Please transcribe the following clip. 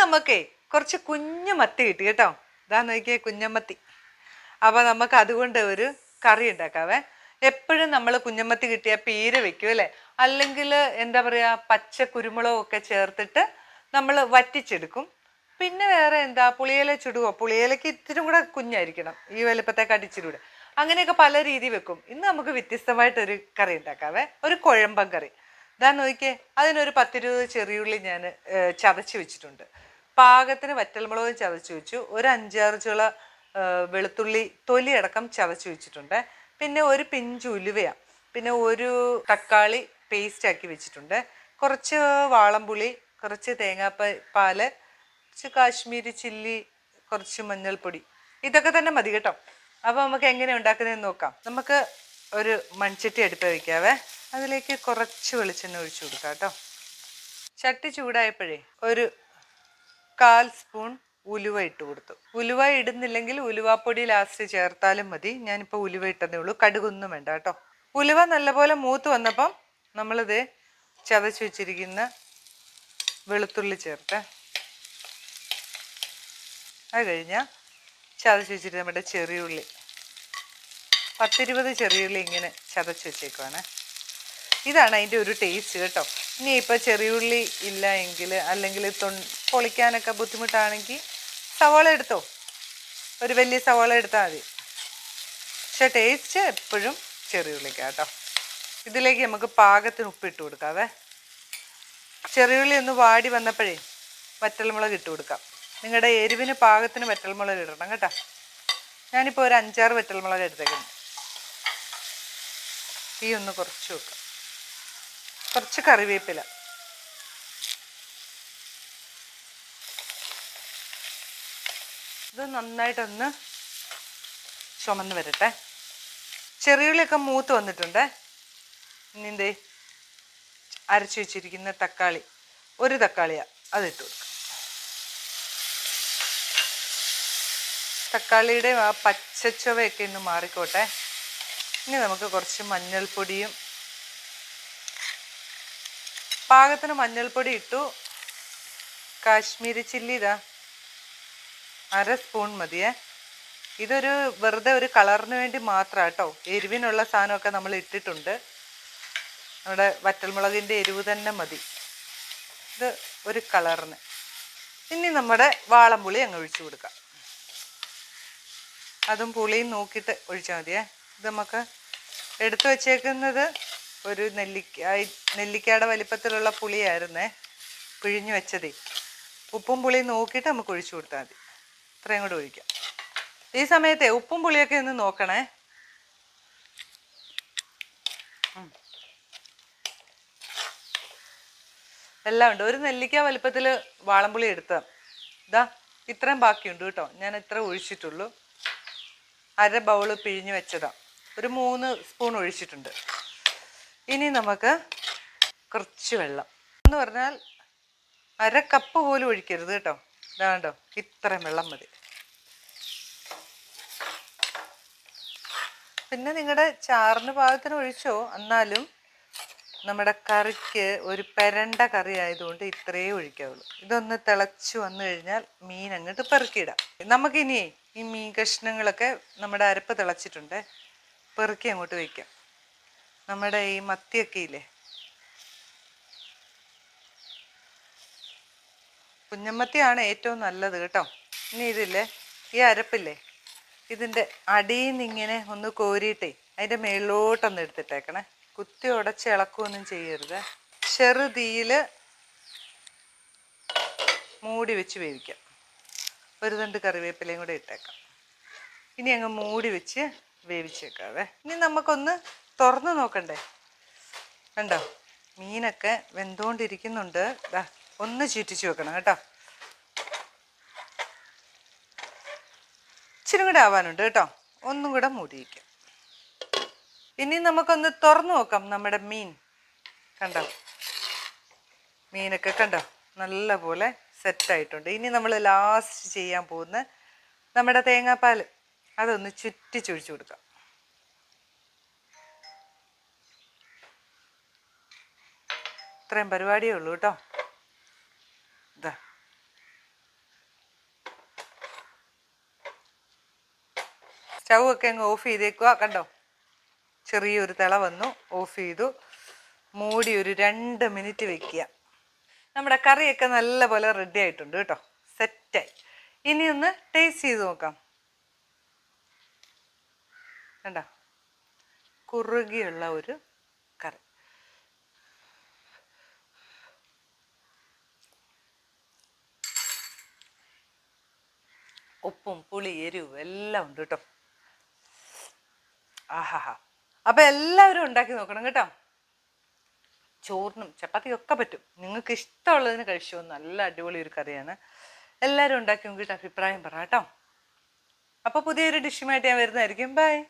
നമുക്കേ കുറച്ച് കുഞ്ഞു മത്തി കിട്ടി കേട്ടോ. ഇതാ നോക്കിയേ കുഞ്ഞമ്മത്തി അപ്പോൾ നമുക്ക് അതുകൊണ്ട് ഒരു കറി ഉണ്ടാക്കാവേ എപ്പോഴും നമ്മൾ കുഞ്ഞമ്മത്തി കിട്ടിയ പീര വെക്കും അല്ലേ? അല്ലെങ്കിൽ എന്താ പറയുക പച്ച കുരുമുളകൊക്കെ ചേർത്തിട്ട് നമ്മൾ വറ്റിച്ചെടുക്കും. പിന്നെ വേറെ എന്താ പുളിയില ചുടുവോ? പുളിയിലക്ക് ഇത്തിരി കൂടെ കുഞ്ഞായിരിക്കണം ഈ വലുപ്പത്തേക്കാട്ടി ഇച്ചിരി കൂടെ അങ്ങനെയൊക്കെ പല രീതി വെക്കും. ഇന്ന് നമുക്ക് വ്യത്യസ്തമായിട്ടൊരു കറി ഉണ്ടാക്കാവേ ഒരു കുഴമ്പൻ കറി. ഇതാ നോക്കിയേ അതിനൊരു പത്തിരുപത് ചെറിയുള്ളി ഞാൻ ചതച്ച് വെച്ചിട്ടുണ്ട്. പാകത്തിന് വറ്റൽമുളകും ചതച്ച് വെച്ചു. ഒരു അഞ്ചാറ് ചുള വെളുത്തുള്ളി തൊലിയടക്കം ചതച്ച് വെച്ചിട്ടുണ്ട്. പിന്നെ ഒരു പിഞ്ച് ഉലുവയാണ് പിന്നെ ഒരു തക്കാളി പേസ്റ്റ് ആക്കി വെച്ചിട്ടുണ്ട്. കുറച്ച് വാളംപുളി കുറച്ച് തേങ്ങാപ്പ പാൽ കുറച്ച് കാശ്മീരി ചില്ലി കുറച്ച് മഞ്ഞൾപ്പൊടി. ഇതൊക്കെ തന്നെ മതി കേട്ടോ. അപ്പോൾ നമുക്ക് എങ്ങനെ ഉണ്ടാക്കുന്നതെന്ന് നോക്കാം. നമുക്ക് ഒരു മൺചട്ടി അടുപ്പ് വയ്ക്കാവേ അതിലേക്ക് കുറച്ച് വെളിച്ചെണ്ണ ഒഴിച്ചു കൊടുക്കാം കേട്ടോ. ചട്ടി ചൂടായപ്പോഴേ ഒരു കാൽ സ്പൂൺ ഉലുവ ഇട്ട് കൊടുത്തു. ഉലുവ ഇടുന്നില്ലെങ്കിൽ ഉലുവാപ്പൊടി ലാസ്റ്റ് ചേർത്താലും മതി. ഞാനിപ്പോൾ ഉലുവ ഇട്ടതേ ഉള്ളൂ. കടുകൊന്നും വേണ്ട കേട്ടോ. ഉലുവ നല്ലപോലെ മൂത്ത് വന്നപ്പം നമ്മളിത് ചതച്ച് വെച്ചിരിക്കുന്ന വെളുത്തുള്ളി ചേർത്ത് അത് കഴിഞ്ഞാൽ ചതച്ച് വെച്ചിട്ട് നമ്മുടെ ചെറിയുള്ളി. പത്തിരുപത് ചെറിയുള്ളി ഇങ്ങനെ ചതച്ച് വെച്ചേക്കുവാണ്. ഇതാണ് അതിന്റെ ഒരു ടേസ്റ്റ് കേട്ടോ. ഇനി ഇപ്പോൾ ചെറിയുള്ളി ഇല്ല എങ്കിൽ അല്ലെങ്കിൽ തൊ പൊളിക്കാനൊക്കെ ബുദ്ധിമുട്ടാണെങ്കിൽ സവാള എടുത്തോ? ഒരു വലിയ സവാള എടുത്താൽ മതി. പക്ഷെ ടേസ്റ്റ് എപ്പോഴും ചെറിയ ഉള്ളിക്ക കേട്ടോ. ഇതിലേക്ക് നമുക്ക് പാകത്തിന് ഉപ്പിട്ട് കൊടുക്കാവേ. ചെറിയുള്ളി ഒന്ന് വാടി വന്നപ്പോഴേ വറ്റൽമുളക് ഇട്ട് കൊടുക്കാം. നിങ്ങളുടെ എരിവിന് പാകത്തിന് വറ്റൽമുളക് ഇടണം കേട്ടോ. ഞാനിപ്പോൾ ഒരു അഞ്ചാറ് വറ്റൽമുളക് എടുത്തേക്കുന്നു. തീ ഒന്ന് കുറച്ച് വെക്കാം. കുറച്ച് കറിവേപ്പില. ഇത് നന്നായിട്ടൊന്ന് ചുമന്ന് വരട്ടെ. ചെറിയുള്ളിയൊക്കെ മൂത്ത് വന്നിട്ടുണ്ട്. ഇനി എന്ത് അരച്ചു വെച്ചിരിക്കുന്ന തക്കാളി ഒരു തക്കാളിയാ അതിട്ട് കൊടുക്കും. തക്കാളിയുടെ ആ പച്ചച്ചുവയൊക്കെ ഒന്ന് മാറിക്കോട്ടെ. ഇനി നമുക്ക് കുറച്ച് മഞ്ഞൾപ്പൊടിയും പാകത്തിന് മഞ്ഞൾപ്പൊടി ഇട്ടു. കാശ്മീരി ചില്ലി ഇതാ. അര സ്പൂൺ മതിയേ. ഇതൊരു വെറുതെ ഒരു കളറിന് വേണ്ടി മാത്രം കേട്ടോ. എരിവിനുള്ള സാധനമൊക്കെ നമ്മൾ ഇട്ടിട്ടുണ്ട്. നമ്മുടെ വറ്റൽമുളകിന്റെ എരിവ് തന്നെ മതി. ഇത് ഒരു കളറിന്. ഇനി നമ്മുടെ വാളംപുളി അങ്ങ് ഒഴിച്ചു കൊടുക്കാം. അതും പുളിയും നോക്കിയിട്ട് ഒഴിച്ചാൽ മതിയേ. ഇത് നമുക്ക് എടുത്തു വച്ചേക്കുന്നത് ഒരു നെല്ലിക്ക നെല്ലിക്കയുടെ വലിപ്പത്തിലുള്ള പുളിയായിരുന്നേ. പിഴിഞ്ഞു വെച്ചതേ. ഉപ്പും പുളിയും നോക്കിയിട്ട് നമുക്ക് ഒഴിച്ചു കൊടുത്താൽ മതി. ഇത്രയും കൂടി ഒഴിക്കാം. ഈ സമയത്തെ ഉപ്പും പുളിയൊക്കെ ഒന്ന് നോക്കണേ. എല്ലാം ഉണ്ട്. ഒരു നെല്ലിക്ക വലിപ്പത്തിൽ വാളംപുളി എടുത്ത ഇതാ ഇത്രയും ബാക്കിയുണ്ട് കേട്ടോ. ഞാൻ ഇത്ര ഒഴിച്ചിട്ടുള്ളൂ. അര ബൗൾ പിഴിഞ്ഞ് വെച്ചതാ. ഒരു മൂന്ന് സ്പൂൺ ഒഴിച്ചിട്ടുണ്ട്. ഇനി നമുക്ക് കുറച്ച് വെള്ളം. എന്ന് പറഞ്ഞാൽ അര കപ്പ് പോലും ഒഴിക്കരുത് കേട്ടോ. ഇതാണ്ടോ? ഇത്രയും വെള്ളം മതി. പിന്നെ നിങ്ങളുടെ ചാറിന് പാകത്തിന് ഒഴിച്ചോ? എന്നാലും നമ്മുടെ കറിക്ക് ഒരു പെരണ്ട കറി ആയതുകൊണ്ട് ഇത്രയേ ഒഴിക്കാവുള്ളൂ. ഇതൊന്ന് തിളച്ച് വന്നു കഴിഞ്ഞാൽ മീൻ അങ്ങോട്ട് പെറുക്കിയിടാം. നമുക്കിനി ഈ മീൻ കഷ്ണങ്ങളൊക്കെ നമ്മുടെ അരപ്പ് തിളച്ചിട്ടുണ്ട്. പെറുക്കി അങ്ങോട്ട് വയ്ക്കാം നമ്മുടെ ഈ മത്തിയൊക്കെ ഇല്ലേ? കുഞ്ഞമ്മത്തിയാണ് ഏറ്റവും നല്ലത് കേട്ടോ. ഇനി ഇതില്ലേ? ഈ അരപ്പില്ലേ? ഇതിന്റെ അടിയിൽ ഒന്ന് കോരിയിട്ടേ അതിന്റെ മേളിലോട്ടൊന്ന് എടുത്തിട്ടേക്കണേ. കുത്തി ഉടച്ച് ഇളക്കുകയൊന്നും ചെയ്യരുത്. ചെറുതീയിൽ മൂടി വെച്ച് വേവിക്കാം. ഒരു തണ്ട് കറിവേപ്പിലയും കൂടെ ഇട്ടേക്കാം. ഇനി അങ്ങ് മൂടി വെച്ച് വേവിച്ചേക്കാവേ. ഇനി നമുക്കൊന്ന് തുറന്ന് നോക്കണ്ടേ? കണ്ടോ? മീനൊക്കെ വെന്തുകൊണ്ടിരിക്കുന്നുണ്ട് ദാ ഒന്ന് ചുറ്റിച്ച് വെക്കണം കേട്ടോ. ഇച്ചിരി കൂടെ ആവാനുണ്ട് കേട്ടോ. ഒന്നും കൂടെ മൂടി വയ്ക്കാം ഇനി നമുക്കൊന്ന് തുറന്നു നോക്കാം നമ്മുടെ മീൻ. കണ്ടോ? മീനൊക്കെ കണ്ടോ? നല്ല പോലെ സെറ്റായിട്ടുണ്ട് ഇനി നമ്മൾ ലാസ്റ്റ് ചെയ്യാൻ പോകുന്ന നമ്മുടെ തേങ്ങാപ്പാൽ അതൊന്ന് ചുറ്റിച്ചൊഴിച്ചു കൊടുക്കാം. ഇത്രയും പരിപാടിയേ ഉള്ളൂ കേട്ടോ. സ്റ്റൗ ഒക്കെ അങ്ങ് ഓഫ് ചെയ്തേക്കുക കണ്ടോ? ചെറിയൊരു തിള വന്നു. ഓഫ് ചെയ്തു. മൂടി ഒരു രണ്ട് മിനിറ്റ് വെക്കുക. നമ്മുടെ കറിയൊക്കെ നല്ലപോലെ റെഡി ആയിട്ടുണ്ട് കേട്ടോ. സെറ്റായി ഇനി ഒന്ന് ടേസ്റ്റ് ചെയ്ത് നോക്കാം. കണ്ടോ? കുറുകിയുള്ള ഒരു കറി. ഉപ്പും പുളി എരിവും എല്ലാം ഉണ്ട് കേട്ടോ. ആഹാഹാ അപ്പം എല്ലാവരും ഉണ്ടാക്കി നോക്കണം കേട്ടോ. ചോറിനും ചപ്പാത്തിയൊക്കെ പറ്റും. നിങ്ങൾക്ക് ഇഷ്ടമുള്ളതിന് കഴിച്ചോ? നല്ല അടിപൊളി ഒരു കറിയാണ്. എല്ലാവരും ഉണ്ടാക്കി നോക്കിയിട്ട് അഭിപ്രായം പറ കേട്ടോ. അപ്പോൾ പുതിയൊരു ഡിഷുമായിട്ട് ഞാൻ വരുന്നതായിരിക്കും. ബൈ